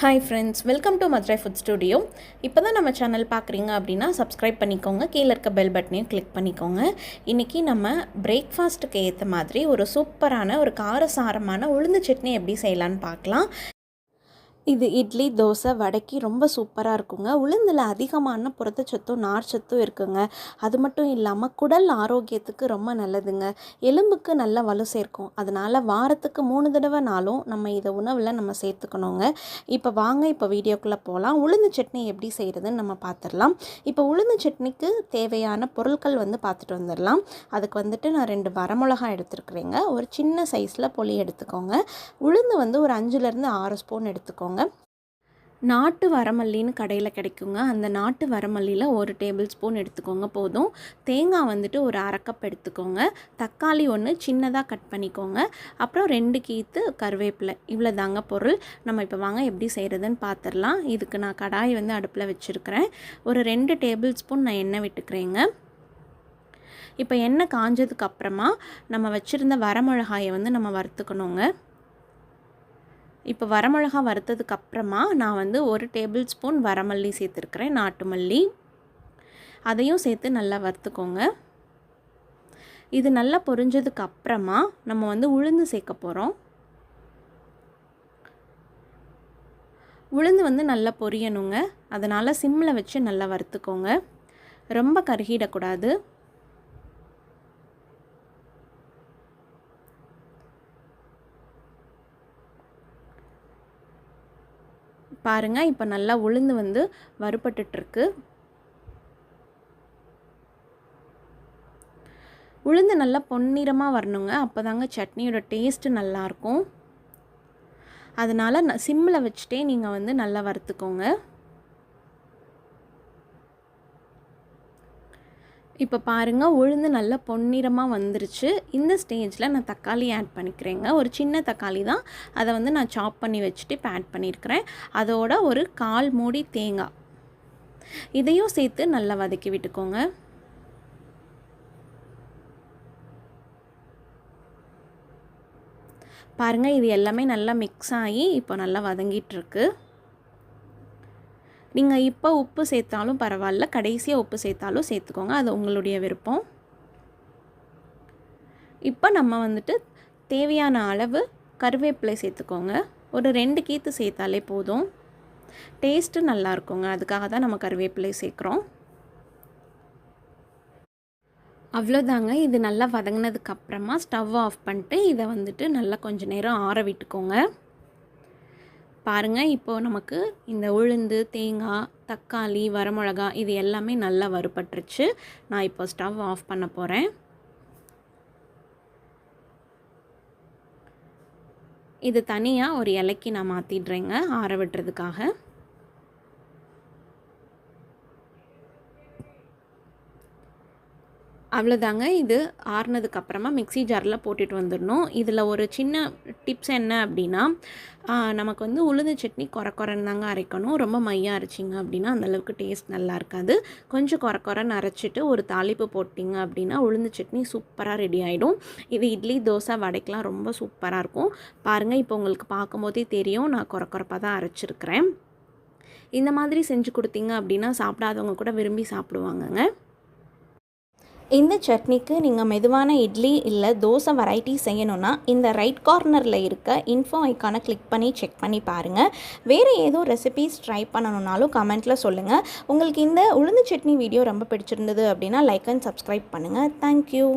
Hi friends welcome to Madurai food studio இப்போ தான் நம்ம சேனல் பார்க்குறீங்க அப்படின்னா சப்ஸ்கிரைப் பண்ணிக்கோங்க. கீழே இருக்க பெல் பட்டனையும் கிளிக் பண்ணிக்கோங்க. இன்றைக்கி நம்ம பிரேக்ஃபாஸ்ட்டுக்கு ஏற்ற மாதிரி ஒரு சூப்பரான ஒரு காரசாரமான உளுந்து சட்னி எப்படி செய்யலான்னு பார்க்கலாம். இது இட்லி தோசை வடைக்கு ரொம்ப சூப்பராக இருக்குங்க. உளுந்தில் அதிகமான புரதச்சத்தும் நார்ச்சத்தும் இருக்குங்க. அது மட்டும் இல்லாமல் குடல் ஆரோக்கியத்துக்கு ரொம்ப நல்லதுங்க. எலும்புக்கு நல்ல வலு சேர்க்கும். அதனால் வாரத்துக்கு மூணு தடவை நாளும் நம்ம இதை உணவில் நம்ம சேர்த்துக்கணுங்க. இப்போ வாங்க இப்போ வீடியோக்குள்ளே போகலாம் உளுந்து சட்னி எப்படி செய்கிறதுன்னு நம்ம பார்த்துடலாம் இப்போ உளுந்து சட்னிக்கு தேவையான பொருட்கள் வந்து பார்த்துட்டு வந்துடலாம். அதுக்கு வந்துட்டு நான் ரெண்டு வரமிளகாய் எடுத்துருக்குறேங்க. ஒரு சின்ன சைஸில் பொலி எடுத்துக்கோங்க. உளுந்து வந்து ஒரு அஞ்சுலேருந்து ஆறு ஸ்பூன் எடுத்துக்கோங்க. நாட்டு வரமல்லின்னு கடையில் கிடைக்குங்க. அந்த நாட்டு வரமல்லியில் ஒரு டேபிள் ஸ்பூன் எடுத்துக்கோங்க போதும். தேங்காய் வந்துட்டு ஒரு அரை கப் எடுத்துக்கோங்க. தக்காளி ஒன்று சின்னதாக கட் பண்ணிக்கோங்க. அப்புறம் ரெண்டு கீத்து கருவேப்பிலை. இவ்வளோ தாங்க பொருள். நம்ம இப்போ வாங்க எப்படி செய்கிறதுன்னு பார்த்துடலாம் இதுக்கு நான் கடாய் வந்து அடுப்பில் வச்சுருக்கிறேன். ஒரு ரெண்டு டேபிள் ஸ்பூன் நான் எண்ணெய் விட்டுக்கிறேங்க. இப்போ எண்ணெய் காஞ்சதுக்கு அப்புறமா நம்ம வச்சுருந்த வரமிளகாயை வந்து நம்ம வறுத்துக்கணுங்க. இப்போ வரமிளகா வறுத்ததுக்கு அப்புறமா நான் வந்து ஒரு டேபிள் ஸ்பூன் வரமல்லி சேர்த்துருக்குறேன் நாட்டு மல்லி. அதையும் சேர்த்து நல்லா வறுத்துக்கோங்க. இது நல்லா பொரிஞ்சதுக்கு அப்புறமா நம்ம வந்து உளுந்து சேர்க்க போகிறோம் உளுந்து வந்து நல்லா பொரியணுங்க. அதனால் சிம்மில் வச்சு நல்லா வறுத்துக்கோங்க. ரொம்ப கருகிடக்கூடாது. பாருங்கள் இப்போ நல்லா உளுந்து வந்து வறுபட்டுட்ருக்கு. உளுந்து நல்லா பொன்னிறமாக வரணுங்க. அப்போ தாங்க சட்னியோட டேஸ்ட்டு நல்லாயிருக்கும் அதனால் ந சிம்மில் வச்சுட்டே நீங்கள் வந்து நல்லா வறுத்துக்கோங்க. இப்போ பாருங்கள் உளுந்து நல்லா பொன்னிறமாக வந்துருச்சு. இந்த ஸ்டேஜில் நான் தக்காளி ஆட் பண்ணிக்கிறேங்க. ஒரு சின்ன தக்காளி தான். அதை வந்து நான் சாப் பண்ணி வச்சுட்டு இப்போ ஆட் பண்ணியிருக்கிறேன் அதோட ஒரு கால் மூடி தேங்காய். இதையும் சேர்த்து நல்லா வதக்கி விட்டுக்கோங்க. பாருங்கள் இது எல்லாமே நல்லா மிக்ஸ் ஆகி இப்போ நல்லா வதங்கிட்டுருக்கு நீங்கள் இப்போ உப்பு சேர்த்தாலும் பரவாயில்ல. கடைசியாக உப்பு சேர்த்தாலும் சேர்த்துக்கோங்க. அது உங்களுடைய விருப்பம். இப்போ நம்ம வந்துட்டு தேவையான அளவு கருவேப்பிலை சேர்த்துக்கோங்க. ஒரு ரெண்டு கீத்து சேர்த்தாலே போதும். டேஸ்ட்டு நல்லா இருக்குங்க. அதுக்காக தான் நம்ம கருவேப்பிலை சேர்க்குறோம். அவ்வளோதாங்க. இது நல்லா வதங்கினதுக்கப்புறமா ஸ்டவ் ஆஃப் பண்ணிட்டு இதை வந்துட்டு நல்லா கொஞ்சம் நேரம் ஆற விட்டுக்கோங்க. பாருங்கள் இப்போது நமக்கு இந்த உளுந்து தேங்காய் தக்காளி வரமிளகா இது எல்லாமே நல்லா வறுபட்டுருச்சு. நான் இப்போ ஸ்டவ் ஆஃப் பண்ண போகிறேன் இது தனியாக ஒரு இலைக்கு நான் மாற்றிடுறேங்க ஆற விட்டுறதுக்காக. அவ்வளோதாங்க. இது ஆறுனதுக்கப்புறமா மிக்சி ஜாரில் போட்டுட்டு வந்துடணும். இதில் ஒரு சின்ன டிப்ஸ் என்ன அப்படின்னா நமக்கு வந்து உளுந்து சட்னி குறை குறைன்னு தாங்க அரைக்கணும். ரொம்ப மையாக அரைச்சிங்க அப்படின்னா அந்தளவுக்கு டேஸ்ட் நல்லா இருக்காது. கொஞ்சம் குறை குறைன்னு அரைச்சிட்டு ஒரு தாளிப்பு போட்டிங்க அப்படின்னா உளுந்து சட்னி சூப்பராக ரெடி ஆகிடும் இது இட்லி தோசை வடைக்கெலாம் ரொம்ப சூப்பராக இருக்கும். பாருங்கள் இப்போ உங்களுக்கு பார்க்கும்போதே தெரியும். நான் குறை குறைப்பாக தான் அரைச்சிருக்கிறேன். இந்த மாதிரி செஞ்சு கொடுத்தீங்க அப்படின்னா சாப்பிடாதவங்க கூட விரும்பி சாப்பிடுவாங்கங்க. இந்த சட்னிக்கு நீங்கள் மெதுவான இட்லி இல்லை தோசை வெரைட்டி செய்யணுன்னா இந்த ரைட் கார்னரில் இருக்க இன்ஃபோ ஐக்கானை கிளிக் பண்ணி செக் பண்ணி பாருங்கள் வேறு ஏதோ ரெசிபீஸ் ட்ரை பண்ணணுன்னாலும் கமெண்ட்டில் சொல்லுங்கள் உங்களுக்கு இந்த உளுந்து சட்னி வீடியோ ரொம்ப பிடிச்சிருந்தது அப்படின்னா லைக் அண்ட் சப்ஸ்கிரைப் பண்ணுங்கள் தேங்க்யூ